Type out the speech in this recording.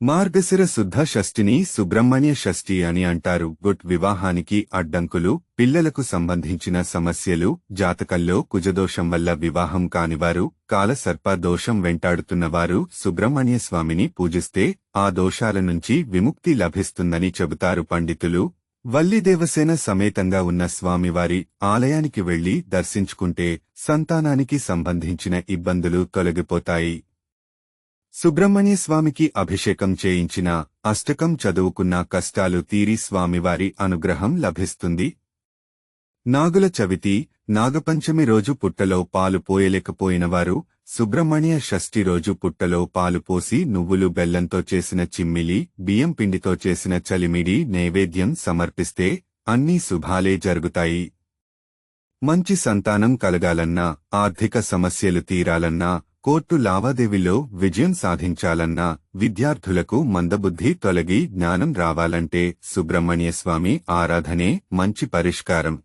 మార్గశిర శుద్ధ షష్ఠిని సుబ్రహ్మణ్య షష్ఠి అని అంటారు. గుట్ వివాహానికి అడ్డంకులు పిల్లలకు సంబంధించిన సమస్యలు జాతకల్లో కుజదోషం వల్ల వివాహం కానివారు కాలసర్ప దోషం వెంటాడుతున్నవారు సుబ్రహ్మణ్య స్వామిని పూజిస్తే ఆ దోషాల నుంచి విముక్తి లభిస్తుందని చెబుతారు పండితులు. వల్లిదేవసేన సమేతంగా ఉన్న స్వామివారి ఆలయానికి వెళ్ళి దర్శించుకుంటే సంతానానికి సంబంధించిన ఇబ్బందులు తొలగిపోతాయి. సుబ్రహ్మణ్య స్వామికి అభిషేకం చేయించిన అష్టకం చదువుకున్న కష్టాలు తీరి స్వామివారి అనుగ్రహం లభిస్తుంది. నాగుల చవితి నాగపంచమి రోజు పుట్టలో పాలు పోయలేకపోయినవారు సుబ్రహ్మణ్య షష్ఠి రోజు పుట్టలో పాలు పోసి నువ్వులు బెల్లంతో చేసిన చిమ్మిలి బియ్యం పిండితో చేసిన చలిమిడి నైవేద్యం సమర్పిస్తే అన్నీ శుభాలే జరుగుతాయి. మంచి సంతానం కలగాలన్నా ఆర్థిక సమస్యలు తీరాలన్నా కోర్టు లావాదేవీలో విజయం సాధించాలన్నా విద్యార్థులకు మందబుద్ధి తొలగి జ్ఞానం రావాలంటే సుబ్రహ్మణ్య స్వామి ఆరాధనే మంచి పరిష్కారం.